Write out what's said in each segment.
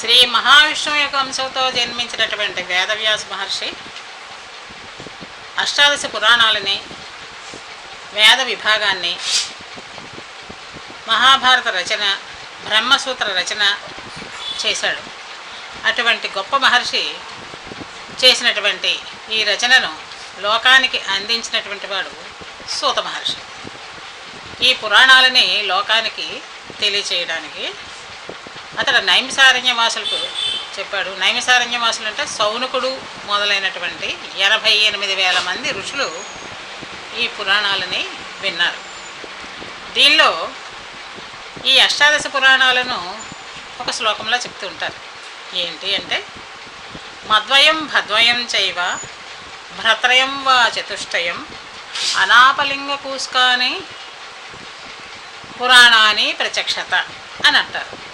శ్రీ మహావిష్ణువు యొక్క అంశంతో జన్మించినటువంటి వేదవ్యాస మహర్షి అష్టాదశ పురాణాలని వేద విభాగాన్ని మహాభారత రచన బ్రహ్మసూత్ర రచన చేశాడు. అటువంటి గొప్ప మహర్షి చేసినటువంటి ఈ రచనను లోకానికి అందించినటువంటి వాడు సూత మహర్షి. ఈ పురాణాలని లోకానికి తెలియచేయడానికి అతడు నైమిసారణ్యవాసులకు చెప్పాడు. నైమిసారణ్యవాసులు అంటే సౌనకుడు మొదలైనటువంటి ఎనభై ఎనిమిది వేల మంది ఋషులు ఈ పురాణాలని విన్నారు. దీనిలో ఈ అష్టాదశ పురాణాలను ఒక శ్లోకంలో చెప్తూ ఉంటారు. ఏంటి అంటే మద్వయం భద్వయం చైవ భ్రత్రయం వా చతుష్టయం అనాపలింగ కూస్కాని పురాణాన్ని ప్రత్యక్షత అని అంటారు.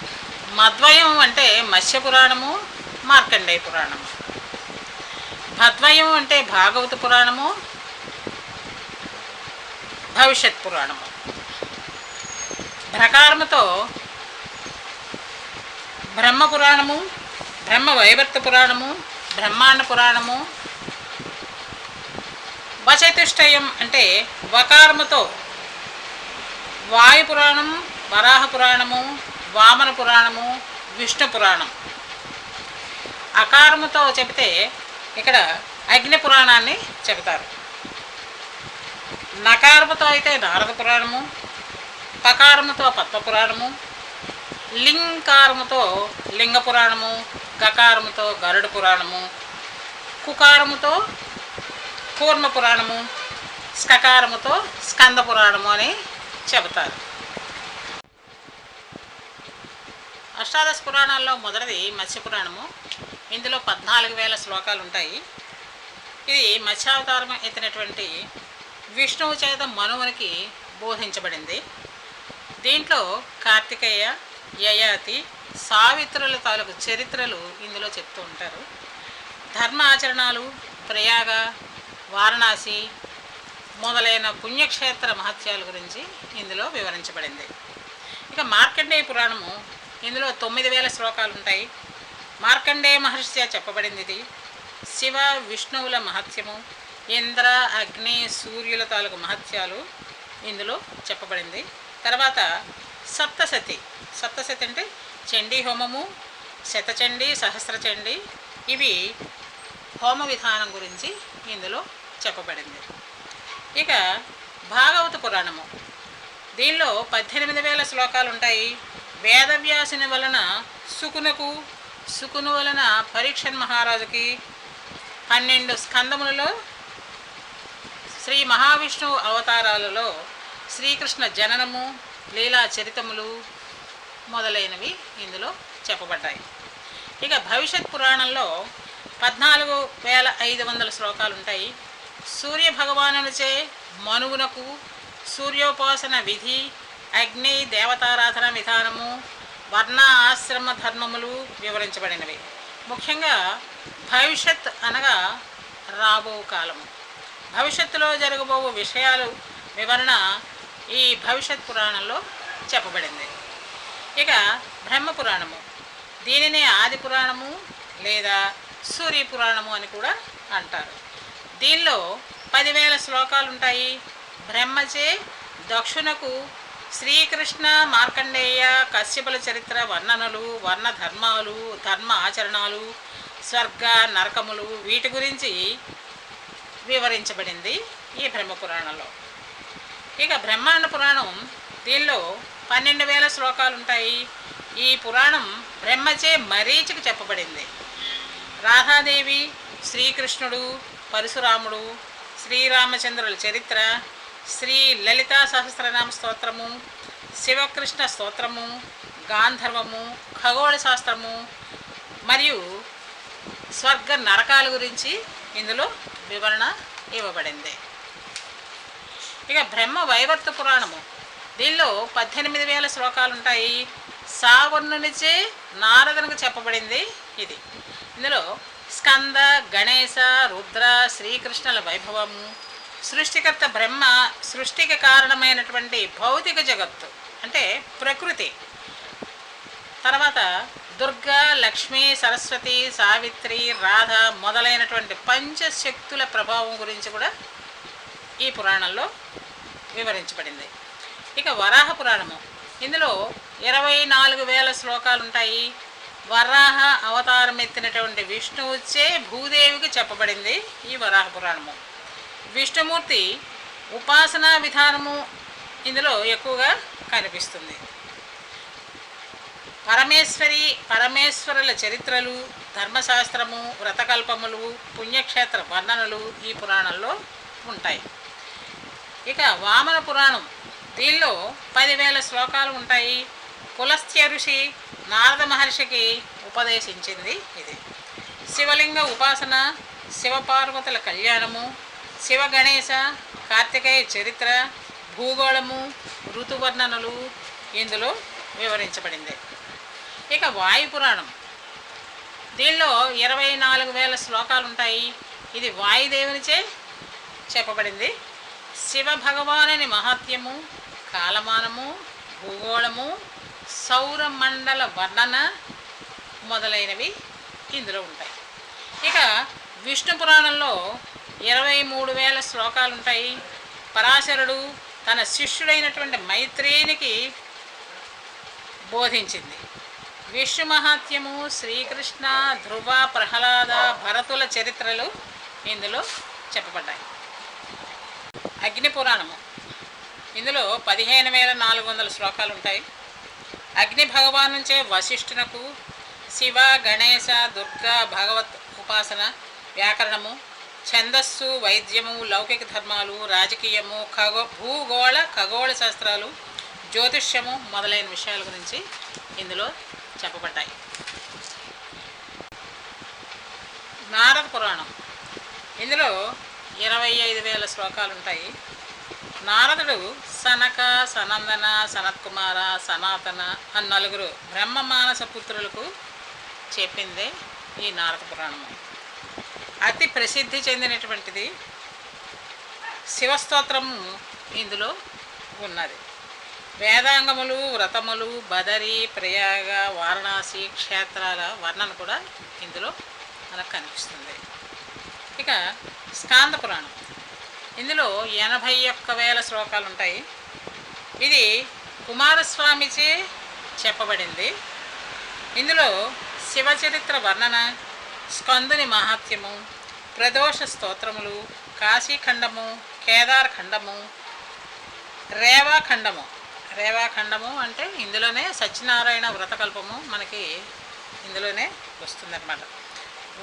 మద్వయం అంటే మత్స్య పురాణము మార్కండేయ పురాణము. భద్వయం అంటే భాగవత పురాణము భవిష్యత్ పురాణము. భ్రకారముతో బ్రహ్మ పురాణము బ్రహ్మ వైవర్త పురాణము బ్రహ్మాండ పురాణము వచతుష్టయం అంటే వకారముతో వాయు పురాణం వరాహ పురాణము వామన పురాణము విష్ణు పురాణం. అకారముతో చెబితే ఇక్కడ అగ్ని పురాణాన్ని చెబుతారు. నకారముతో అయితే నారద పురాణము పకారముతో పద్మ పురాణము లింకారముతో లింగ పురాణము గకారముతో గరుడ పురాణము కుకారముతో కూర్మ పురాణము స్కకారముతో స్కంద పురాణము అని చెబుతారు. అష్టాదశ పురాణాల్లో మొదటిది మత్స్య పురాణము. ఇందులో పద్నాలుగు వేల శ్లోకాలు ఉంటాయి. ఇది మత్స్యావతారం ఎత్తినటువంటి విష్ణువు చేత మనువునికి బోధించబడింది. దీంట్లో కార్తికేయ యయాతి సావిత్రుల తాలూకు చరిత్రలు ఇందులో చెప్తూ ఉంటారు. ధర్మ ఆచరణాలు ప్రయాగ వారణాసి మొదలైన పుణ్యక్షేత్ర మహత్యాల గురించి ఇందులో వివరించబడింది. ఇక మార్కండేయ పురాణము ఇందులో తొమ్మిది వేల శ్లోకాలు ఉంటాయి మార్కండేయ మహర్షి చెప్పబడింది ఇది శివ విష్ణువుల మహత్యము ఇంద్ర అగ్ని సూర్యుల తాలూకు మహత్యాలు ఇందులో చెప్పబడింది. తర్వాత సప్తసతి సప్తసతి అంటే చండీ హోమము శతచండీ సహస్రచండీ ఇవి హోమ విధానం గురించి ఇందులో చెప్పబడింది. ఇక భాగవత పురాణము. దీనిలో పద్దెనిమిది వేల శ్లోకాలు ఉంటాయి వేదవ్యాసుని వలన సుకునకు సుకును వలన పరీక్షన్ మహారాజుకి పన్నెండు స్కందములలో శ్రీ మహావిష్ణువు అవతారాలలో శ్రీకృష్ణ జననము లీలా చరితములు మొదలైనవి ఇందులో చెప్పబడ్డాయి. ఇక భవిష్యత్ పురాణంలో పద్నాలుగు వేల ఐదు వందల శ్లోకాలు ఉంటాయి సూర్య భగవానునిచే మనువునకు సూర్యోపాసన విధి అగ్ని దేవతారాధన విధానము వర్ణ ఆశ్రమ ధర్మములు వివరించబడినవి. ముఖ్యంగా భవిష్యత్ అనగా రాబో కాలము. భవిష్యత్తులో జరగబోవు విషయాలు వివరణ ఈ భవిష్యత్ పురాణంలో చెప్పబడింది. ఇక బ్రహ్మ పురాణము. దీనిని ఆది పురాణము లేదా సూర్య పురాణము అని కూడా అంటారు. దీనిలో పదివేల శ్లోకాలు ఉంటాయి బ్రహ్మచే దక్షునకు శ్రీకృష్ణ మార్కండేయ కశ్యపుల చరిత్ర వర్ణనలు వర్ణ ధర్మాలు ధర్మ ఆచరణలు స్వర్గ నరకములు వీటి గురించి వివరించబడింది ఈ బ్రహ్మ పురాణంలో ఇక బ్రహ్మాండ పురాణం దీనిలో పన్నెండు వేల శ్లోకాలు ఉంటాయి ఈ పురాణం బ్రహ్మచే మరీచికి చెప్పబడింది. రాధాదేవి శ్రీకృష్ణుడు పరశురాముడు శ్రీరామచంద్రుల చరిత్ర శ్రీ లలితా సహస్రనామ స్తోత్రము శివకృష్ణ స్తోత్రము గాంధర్వము ఖగోళ శాస్త్రము మరియు స్వర్గ నరకాల గురించి ఇందులో వివరణ ఇవ్వబడింది. ఇక బ్రహ్మ వైవర్త పురాణము. దీనిలో పద్దెనిమిది వేల శ్లోకాలు ఉంటాయి సావర్ణునిచే నారదునికి చెప్పబడింది ఇది. ఇందులో స్కంద గణేశ రుద్ర శ్రీకృష్ణుల వైభవము సృష్టికర్త బ్రహ్మ సృష్టికి కారణమైనటువంటి భౌతిక జగత్తు అంటే ప్రకృతి. తర్వాత దుర్గా లక్ష్మి సరస్వతి సావిత్రి రాధ మొదలైనటువంటి పంచశక్తుల ప్రభావం గురించి కూడా ఈ పురాణంలో వివరించబడింది. ఇక వరాహ పురాణము. ఇందులో ఇరవై నాలుగు వేల శ్లోకాలు ఉంటాయి. వరాహ అవతారం ఎత్తినటువంటి విష్ణువుచే భూదేవికి చెప్పబడింది ఈ వరాహ పురాణము. విష్ణుమూర్తి ఉపాసనా విధానము ఇందులో ఎక్కువగా కనిపిస్తుంది. పరమేశ్వరి పరమేశ్వరుల చరిత్రలు ధర్మశాస్త్రము వ్రతకల్పములు పుణ్యక్షేత్ర వర్ణనలు ఈ పురాణంలో ఉంటాయి. ఇక వామన పురాణం. దీనిలో పదివేల శ్లోకాలు ఉంటాయి. పులస్త్య ఋషి నారద మహర్షికి ఉపదేశించింది ఇది. శివలింగ ఉపాసన శివపార్వతుల కళ్యాణము శివ గణేశ కార్తికేయ చరిత్ర భూగోళము ఋతువర్ణనలు ఇందులో వివరించబడింది. ఇక వాయు పురాణం. దీనిలో ఇరవై నాలుగు వేల శ్లోకాలు ఉంటాయి ఇది వాయుదేవునిచే చెప్పబడింది. శివ భగవానుని మహాత్యము కాలమానము భూగోళము సౌరమండల వర్ణన మొదలైనవి ఇందులో ఉంటాయి. ఇక విష్ణు పురాణంలో ఇరవై మూడు వేల శ్లోకాలు ఉంటాయి పరాశరుడు తన శిష్యుడైనటువంటి మైత్రేయునికి బోధించింది. విష్ణు మహాత్యము శ్రీకృష్ణ ధ్రువ ప్రహ్లాద భరతుల చరిత్రలు ఇందులో చెప్పబడ్డాయి. అగ్ని పురాణము ఇందులో పదిహేను వేల నాలుగు వందల శ్లోకాలు ఉంటాయి అగ్ని భగవాన్ నుంచే వశిష్ఠునకు శివ గణేశ దుర్గా భగవత్ ఉపాసన వ్యాకరణము ఛందస్సు వైద్యము లౌకిక ధర్మాలు రాజకీయము ఖగో భూగోళ ఖగోళ శాస్త్రాలు జ్యోతిష్యము మొదలైన విషయాల గురించి ఇందులో చెప్పబడ్డాయి. నారద పురాణం. ఇందులో ఇరవై ఐదు వేల శ్లోకాలు ఉంటాయి. నారదుడు సనక సనందన సనత్కుమార సనాతన అన్న నలుగురు బ్రహ్మ మానస పుత్రులకు చెప్పిందే ఈ నారద పురాణము అతి ప్రసిద్ధి చెందినటువంటిది శివస్తోత్రము ఇందులో ఉన్నది. వేదాంగములు వ్రతములు బదరి ప్రయాగ వారణాసి క్షేత్రాల వర్ణన కూడా ఇందులో మనకు కనిపిస్తుంది. ఇక స్కాంద పురాణం. ఇందులో ఎనభై ఒక్క వేల శ్లోకాలు ఉంటాయి. ఇది కుమారస్వామిచే చెప్పబడింది. ఇందులో శివచరిత్ర వర్ణన స్కందుని మహాత్యము ప్రదోష స్తోత్రములు కాశీఖండము కేదార్ఖండము రేవాఖండము రేవాఖండము అంటే ఇందులోనే సత్యనారాయణ వ్రతకల్పము మనకి ఇందులోనే వస్తుందన్నమాట.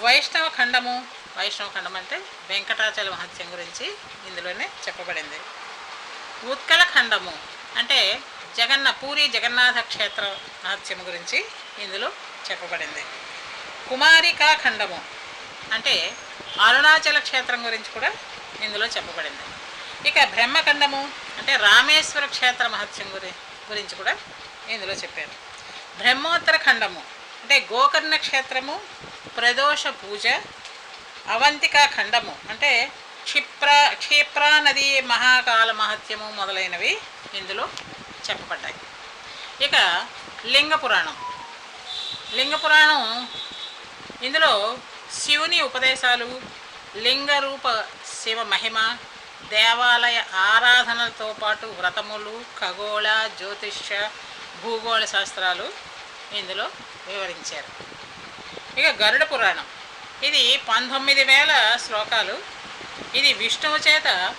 వైష్ణవ ఖండము వైష్ణవ ఖండం అంటే వెంకటాచల మహత్యం గురించి ఇందులోనే చెప్పబడింది. ఉత్కల ఖండము అంటే జగన్న పూరి జగన్నాథ క్షేత్ర మహత్యం గురించి ఇందులో చెప్పబడింది. కుమారికా ఖండము అంటే అరుణాచల క్షేత్రం గురించి కూడా ఇందులో చెప్పబడింది. ఇక బ్రహ్మఖండము అంటే రామేశ్వర క్షేత్ర మహత్యం గురి గురించి కూడా ఇందులో చెప్పారు. బ్రహ్మోత్తర ఖండము అంటే గోకర్ణ క్షేత్రము ప్రదోష పూజ అవంతికా ఖండము అంటే క్షిప్ర క్షిప్రా నది మహాకాల మహత్యము మొదలైనవి ఇందులో చెప్పబడ్డాయి. ఇక లింగ పురాణం. లింగ పురాణం ఇందులో శివుని ఉపదేశాలు లింగ రూప శివ మహిమ దేవాలయ ఆరాధనలతో పాటు వ్రతములు ఖగోళ జ్యోతిష్య భూగోళ శాస్త్రాలు ఇందులో వివరించారు. ఇక గరుడ పురాణం. ఇది పంతొమ్మిది వేల శ్లోకాలు. ఇది విష్ణువు చేత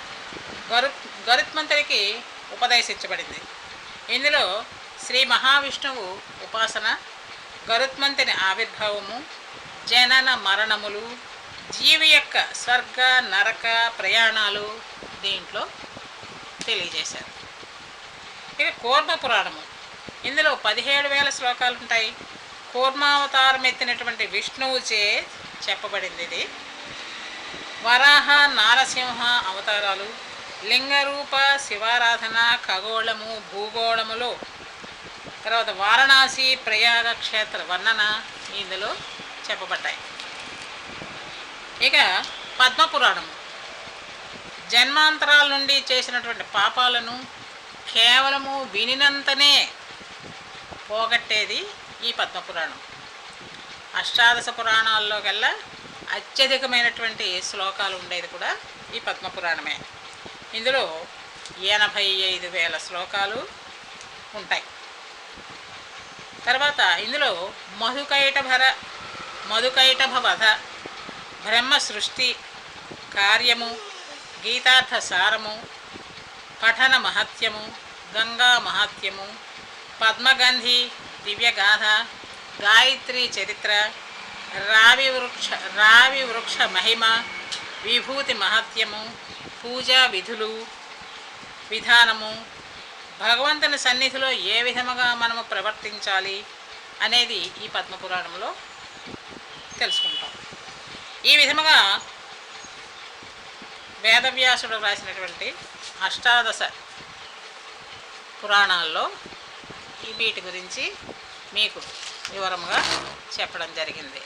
గరు గరుత్మంతుడికి ఉపదేశించబడింది. ఇందులో శ్రీ మహావిష్ణువు ఉపాసన గరుత్మంతుని ఆవిర్భావము జనన మరణములు జీవి యొక్క స్వర్గ నరక ప్రయాణాలు దీంట్లో తెలియజేశారు. ఇక కూర్మ పురాణము. ఇందులో పదిహేడు వేల శ్లోకాలు ఉంటాయి. కూర్మావతారం ఎత్తినటువంటి విష్ణువుచే చెప్పబడింది ఇది. వరాహ నారసింహ అవతారాలు లింగరూప శివారాధన ఖగోళము భూగోళములు తర్వాత వారణాసి ప్రయాగ క్షేత్ర వర్ణన ఇందులో చెప్పబడ్డాయి. ఇక పద్మపురాణము. జన్మాంతరాల నుండి చేసినటువంటి పాపాలను కేవలము వినినంతనే పోగొట్టేది ఈ పద్మపురాణం. అష్టాదశ పురాణాల్లో కల్లా అత్యధికమైనటువంటి శ్లోకాలు ఉండేది కూడా ఈ పద్మపురాణమే. ఇందులో ఎనభై ఐదు వేల శ్లోకాలు ఉంటాయి. తర్వాత ఇందులో మధుకైటభర మధుకైటభవధ. బ్రహ్మ సృష్టి కార్యము గీతార్థ సారము పఠన మహత్యము గంగా మహత్యము పద్మగంధి దివ్యగాథ గాయత్రి చరిత్ర రావి వృక్ష రావి వృక్ష మహిమ విభూతి మహత్యము పూజా విధులు విధానము భగవంతుని సన్నిధిలో ఏ విధముగా మనము ప్రవర్తించాలి అనేది ఈ పద్మపురాణంలో తెలుసుకుంటాం. ఈ విధముగా వేదవ్యాసుడు రాసినటువంటి అష్టాదశ పురాణాల్లో వీటి గురించి మీకు వివరంగా చెప్పడం జరిగింది.